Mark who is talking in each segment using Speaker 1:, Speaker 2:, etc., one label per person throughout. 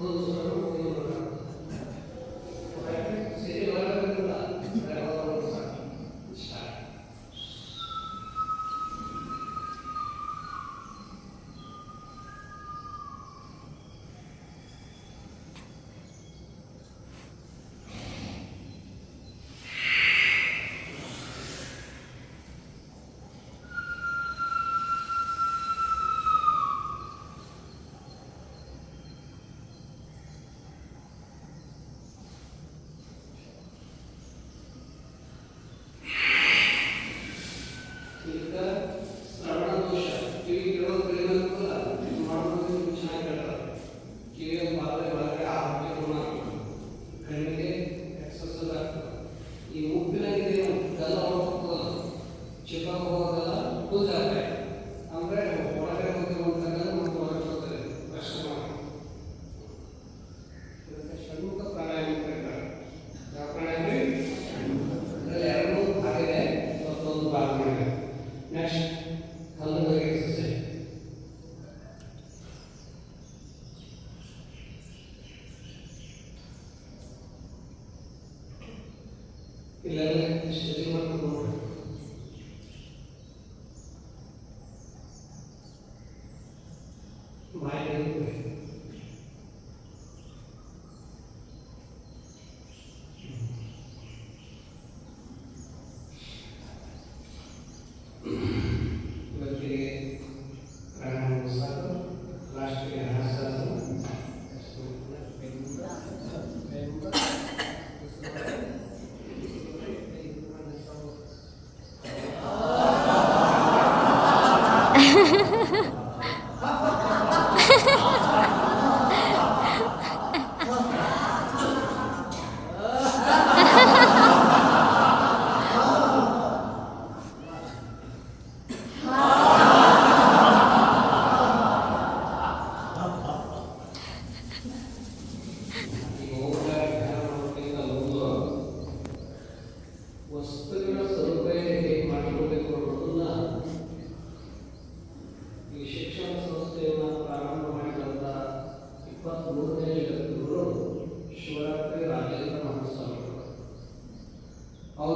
Speaker 1: Todos Y la verdad es que se Yeah.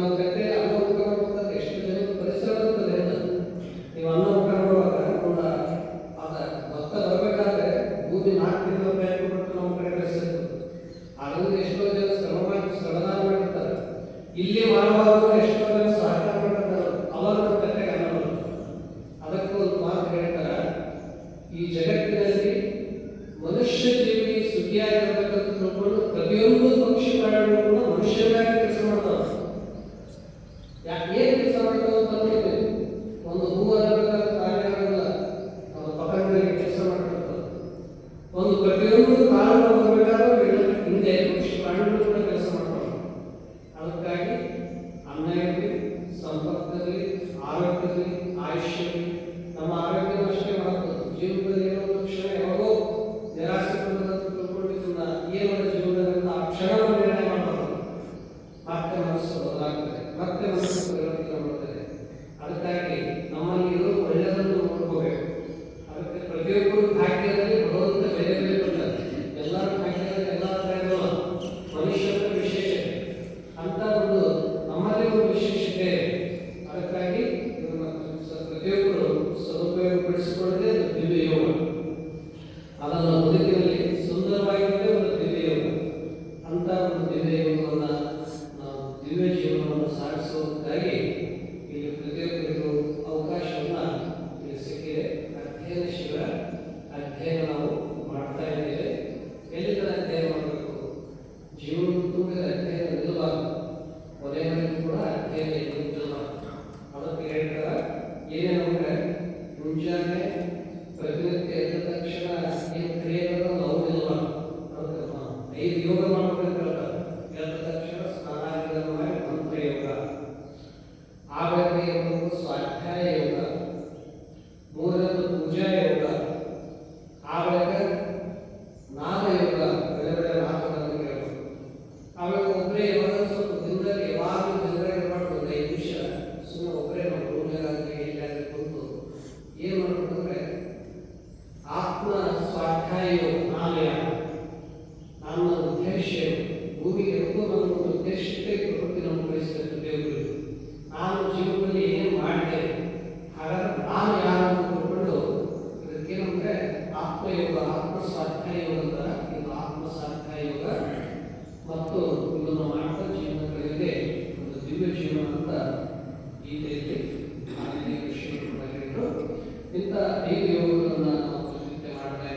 Speaker 1: ನಾವು ಗಂಟೆ ಅನ್ವೋಪಕಾರ ಮಾಡಿದಾಗ ಎಷ್ಟು ಪರಿಸರ ಇರ್ತದೆ ನೀವು ಅನ್ವೋಪಕಾರ ಮಾಡುವಾಗ ಅದ ಭತ್ತ ಬರಬೇಕಾದ್ರೆ ಭೂಮಿ ನಾಲ್ಕು ತಿಂಗಳ ಪ್ರಯತ್ನ ಪಟ್ಟು ನಮ್ಮ ಕಡೆ ಅದರಿಂದ ಎಷ್ಟೋ ಜನ ಶ್ರಮ ಮಾಡಿ ಶ್ರಮದಾನ ಮಾಡಿರ್ತಾರೆ. ಇಲ್ಲಿ ಮಾನವರು ಎಷ್ಟೋ ಜನ ಸಹಕಾರ ಮಾಡಿರ್ತಾರೆ ಅವರ ಕಟ್ಟೆಗೆ ಅನ್ನ ಅದಕ್ಕೂ ಒಂದು ಮಾತು ಹೇಳ್ತಾರೆ. ಈ ಜಗತ್ತಿನಲ್ಲಿ ಮನುಷ್ಯ ಜೀವಿ ಸುಖಿಯಾಗಿರಬೇಕಂತ ತಿಳ್ಕೊಂಡು ಪ್ರತಿಯೊಂದು ಪಕ್ಷಿ ಪ್ರಾಣಿಗಳು ಮನುಷ್ಯನ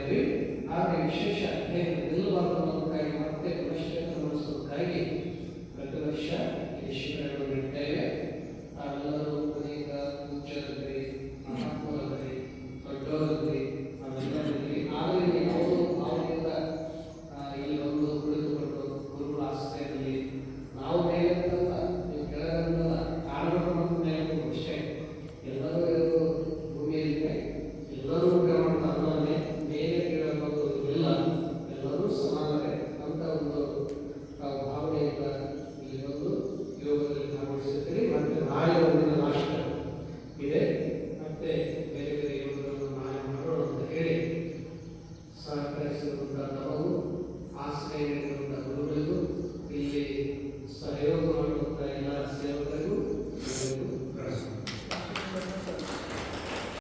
Speaker 1: ಇದ್ವಿ ಆದರೆ ವಿಶೇಷ